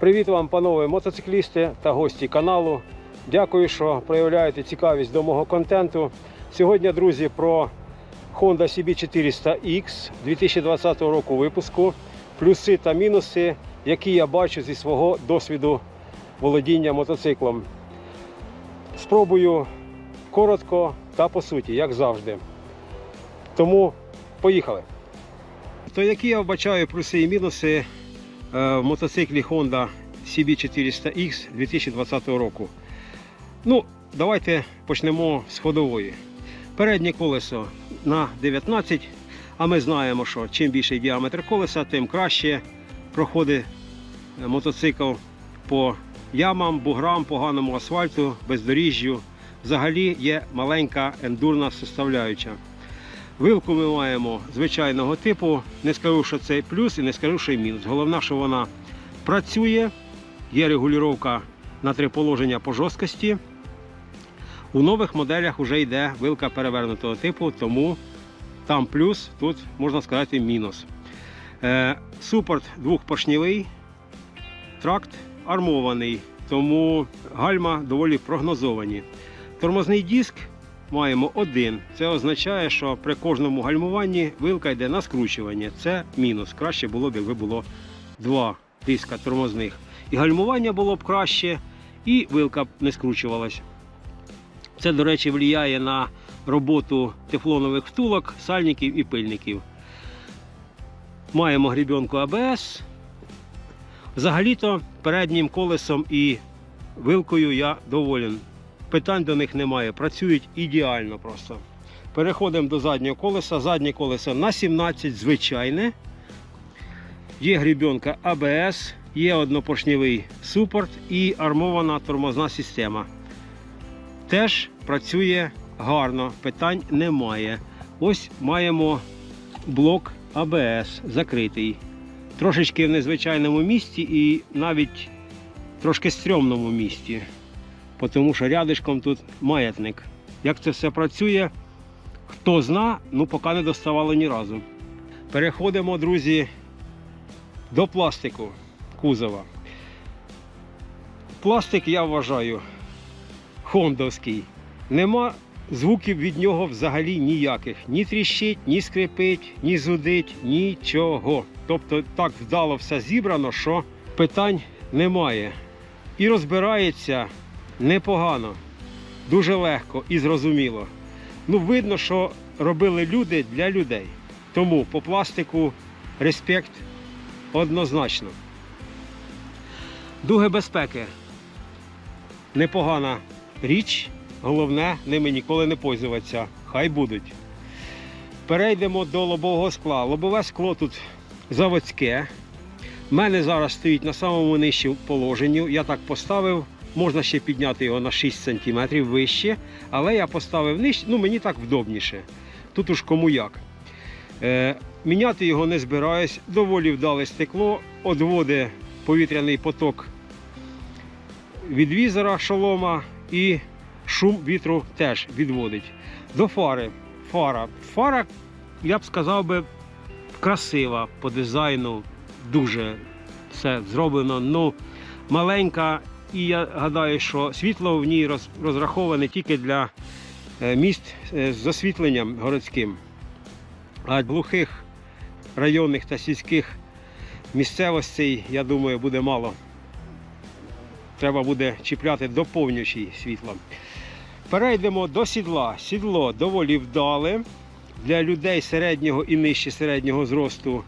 Привіт вам, панове мотоциклісти та гості каналу. Дякую, що проявляєте цікавість до мого контенту. Сьогодні, друзі, про Honda CB400X 2020 року випуску, плюси та мінуси, які я бачу зі свого досвіду володіння мотоциклом. Спробую коротко та по суті, як завжди. Тому поїхали. То які я вбачаю плюси і мінуси е, в мотоциклі Honda CB400X 2020 року. Ну, давайте почнемо з ходової. Переднє колесо на 19, а ми знаємо, що чим більший діаметр колеса, тим краще проходить е, мотоцикл по ямам, буграм, поганому асфальту, бездоріжжю. Взагалі є маленька ендурна составляюча. Вилку ми маємо звичайного типу. Не скажу, що це плюс і не скажу, що мінус. Головне, що вона працює, є регулювання на три положення по жорсткості. У нових моделях вже йде вилка перевернутого типу, тому там плюс, тут можна сказати мінус. Е, супорт двохпоршневий, тракт армований, тому гальма доволі прогнозовані. Тормозний диск маємо один. Це означає, що при кожному гальмуванні вилка йде на скручування. Це мінус. Краще було б, якби було два диска тормозних. І гальмування було б краще, і вилка б не скручувалась. Це, до речі, впливає на роботу тефлонових втулок, сальників і пильників. Маємо грібенку АБС. Взагалі-то переднім колесом і вилкою я доволен. Питань до них немає. Працюють ідеально просто. Переходимо до заднього колеса. Заднє колесо на 17 звичайне. Є грібенка АБС, є однопоршневий супорт і армована тормозна система. Теж працює гарно, питань немає. Ось маємо блок АБС закритий. Трошечки в незвичайному місці і навіть трошки стрьомному місці тому що рядишком тут маятник. Як це все працює, хто зна, ну поки не доставало ні разу. Переходимо, друзі, до пластику кузова. Пластик я вважаю хондовський. Нема звуків від нього взагалі ніяких. Ні тріщить, ні скрипить, ні зудить, нічого. Тобто так вдало все зібрано, що питань немає. І розбирається непогано, дуже легко і зрозуміло. Ну, видно, що робили люди для людей. Тому по пластику респект однозначно. Дуги безпеки. Непогана річ. Головне, ними ніколи не пользуватися. Хай будуть. Перейдемо до лобового скла. Лобове скло тут заводське. У мене зараз стоїть на самому нижчому положенні. Я так поставив. Можна ще підняти його на 6 см вище, але я поставив нижче, ну мені так вдобніше. Тут уж кому як. Е, міняти його не збираюсь, доволі вдале стекло, одводить повітряний поток від візора шолома і шум вітру теж відводить. До фари. Фара. Фара, я б сказав би, красива по дизайну, дуже все зроблено. Ну, маленька і я гадаю, що світло в ній розраховане тільки для е, міст е, з освітленням городським. А глухих районних та сільських місцевостей, я думаю, буде мало. Треба буде чіпляти доповнюючий світло. Перейдемо до сідла. Сідло доволі вдале для людей середнього і нижче середнього зросту.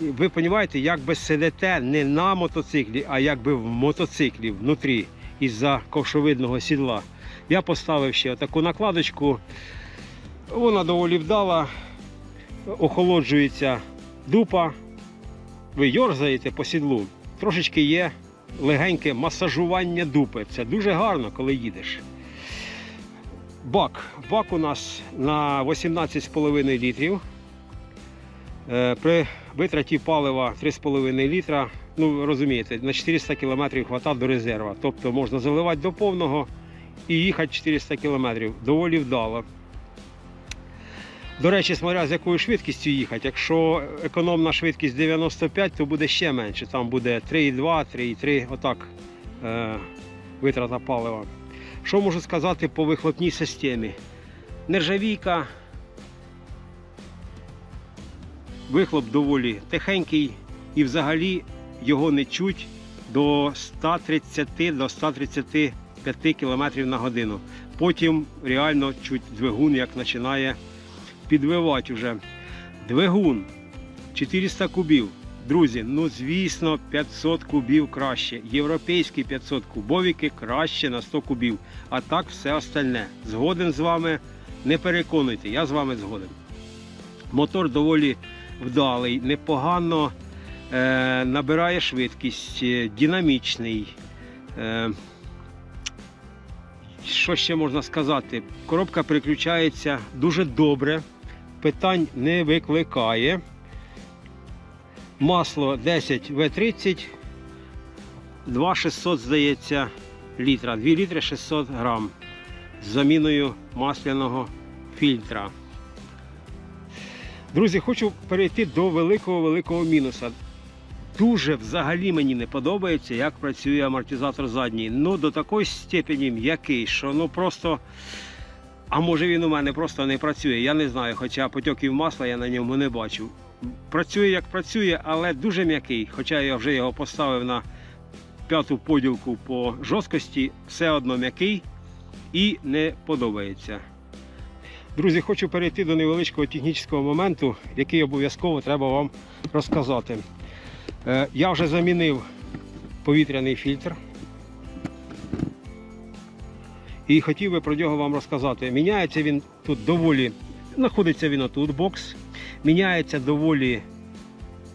Ви розумієте, як би сидите не на мотоциклі, а якби в мотоциклі внутрі із-за ковшовидного сідла. Я поставив ще таку накладочку. Вона доволі вдала, охолоджується дупа. Ви йорзаєте по сідлу. Трошечки є легеньке масажування дупи. Це дуже гарно, коли їдеш. Бак. Бак у нас на 18,5 літрів. Е, При витраті палива 3,5 літра, ну розумієте, на 400 км хватає до резерва. Тобто можна заливати до повного і їхати 400 км. Доволі вдало. До речі, смотря з якою швидкістю їхати. Якщо економна швидкість 95, то буде ще менше. Там буде 3,2, 3,3, отак е, витрата палива. Що можу сказати по вихлопній системі? Нержавійка, вихлоп доволі тихенький і взагалі його не чуть до 130 до 135 км на годину. Потім реально чуть двигун як починає підвивати вже. Двигун 400 кубів. Друзі, ну звісно, 500 кубів краще. Європейські 500 кубовики краще на 100 кубів. А так все остальне. Згоден з вами. Не переконуйте, я з вами згоден. Мотор доволі вдалий, непогано е, набирає швидкість, е, динамічний. Е, що ще можна сказати? Коробка переключається дуже добре, питань не викликає. Масло 10 В30, 2600, здається, літра, 2 літри 600 грам з заміною масляного фільтра. Друзі, хочу перейти до великого-великого мінуса. Дуже взагалі мені не подобається, як працює амортизатор задній. Ну, до такої степені м'який, що ну просто. А може він у мене просто не працює, я не знаю, хоча потьоків масла я на ньому не бачу. Працює як працює, але дуже м'який. Хоча я вже його поставив на п'яту поділку по жорсткості, все одно м'який і не подобається. Друзі, хочу перейти до невеличкого технічного моменту, який обов'язково треба вам розказати. Е, Я вже замінив повітряний фільтр. І хотів би про нього вам розказати. Міняється він тут доволі, знаходиться він отут, бокс. Міняється доволі,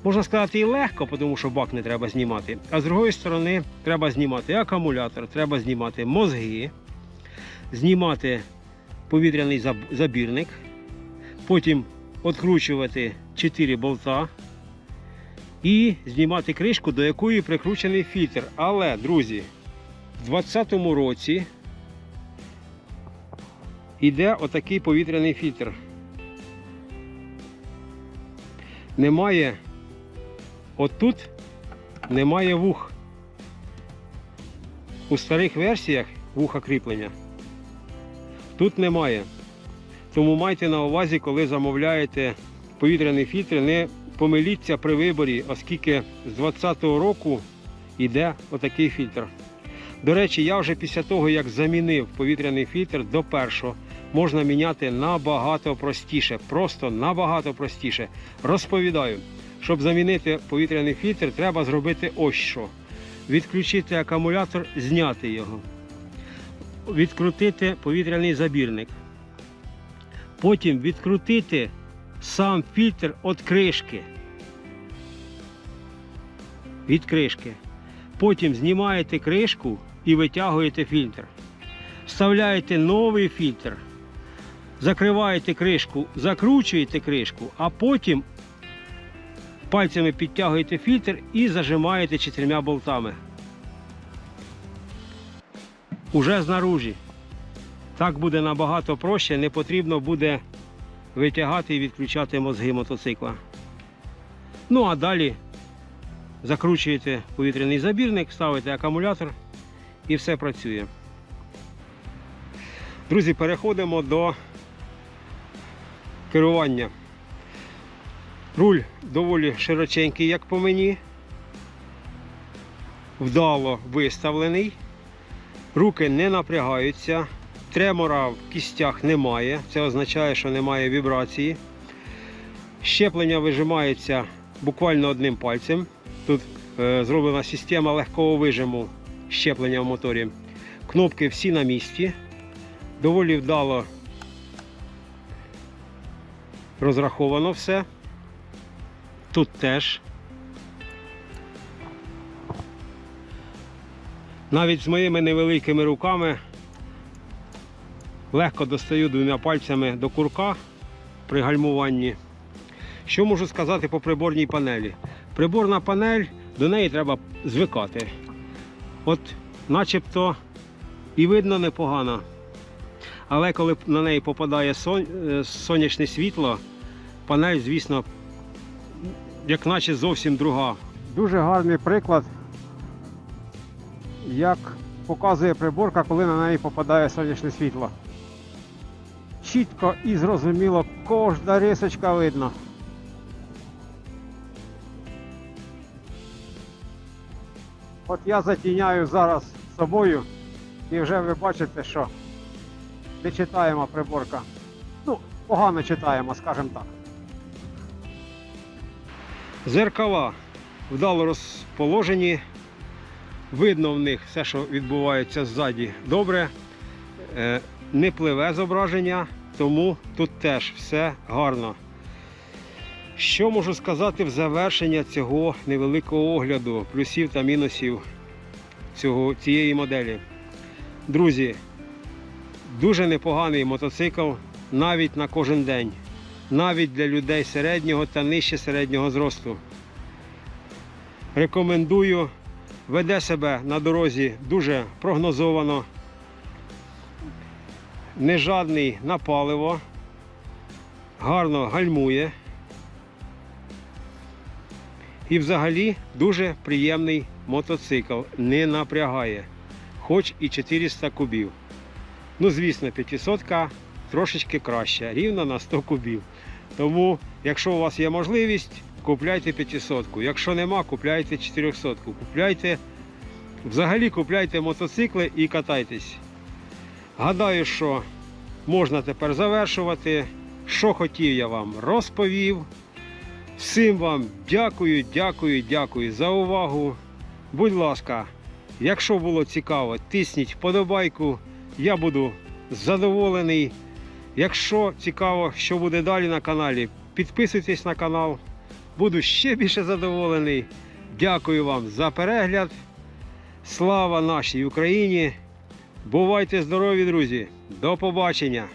можна сказати, і легко, тому що бак не треба знімати. А з другої сторони, треба знімати акумулятор, треба знімати мозги, знімати повітряний забірник, потім відкручувати 4 болта і знімати кришку, до якої прикручений фільтр. Але, друзі, в 2020 році йде отакий повітряний фільтр. Немає отут немає вух. У старих версіях вуха кріплення. Тут немає. Тому майте на увазі, коли замовляєте повітряний фільтр, не помиліться при виборі, оскільки з 2020 року йде отакий фільтр. До речі, я вже після того, як замінив повітряний фільтр до першого, можна міняти набагато простіше. Просто набагато простіше. Розповідаю, щоб замінити повітряний фільтр, треба зробити ось що. Відключити акумулятор, зняти його. Відкрутити повітряний забірник. Потім відкрутити сам фільтр від кришки. Від кришки. Потім знімаєте кришку і витягуєте фільтр. Вставляєте новий фільтр, закриваєте кришку, закручуєте кришку, а потім пальцями підтягуєте фільтр і зажимаєте чотирма болтами. Уже знаружі. Так буде набагато проще, не потрібно буде витягати і відключати мозги мотоцикла. Ну а далі закручуєте повітряний забірник, ставите акумулятор і все працює. Друзі, переходимо до керування. Руль доволі широченький, як по мені. Вдало виставлений. Руки не напрягаються. Тремора в кістях немає. Це означає, що немає вібрації. Щеплення вижимається буквально одним пальцем. Тут е, зроблена система легкого вижиму щеплення в моторі. Кнопки всі на місці. Доволі вдало розраховано все. Тут теж. Навіть з моїми невеликими руками легко достаю двома пальцями до курка при гальмуванні. Що можу сказати по приборній панелі? Приборна панель, до неї треба звикати. От начебто і видно непогано. Але коли на неї попадає е, сонячне світло, панель, звісно, як наче зовсім друга. Дуже гарний приклад, як показує приборка, коли на неї попадає сонячне світло. Чітко і зрозуміло, кожна рисочка видно. От я затіняю зараз собою, і вже ви бачите, що не читаємо приборка. Ну, погано читаємо, скажімо так. Зеркала вдало розположені. Видно в них все, що відбувається ззаді, добре. Е, Не пливе зображення, тому тут теж все гарно. Що можу сказати в завершення цього невеликого огляду, плюсів та мінусів цього, цієї моделі? Друзі, дуже непоганий мотоцикл навіть на кожен день, навіть для людей середнього та нижче середнього зросту. Рекомендую, веде себе на дорозі дуже прогнозовано, не жадний на паливо, гарно гальмує. І взагалі дуже приємний мотоцикл, не напрягає, хоч і 400 кубів. Ну, звісно, 500 трошечки краще, рівно на 100 кубів. Тому, якщо у вас є можливість, купляйте 500. Якщо нема, купляйте 400. Купляйте, взагалі купляйте мотоцикли і катайтесь. Гадаю, що можна тепер завершувати. Що хотів, я вам розповів. Всім вам дякую, дякую, дякую за увагу. Будь ласка, якщо було цікаво, тисніть вподобайку. Я буду задоволений. Якщо цікаво, що буде далі на каналі, підписуйтесь на канал. Буду ще більше задоволений. Дякую вам за перегляд. Слава нашій Україні! Бувайте здорові, друзі! До побачення!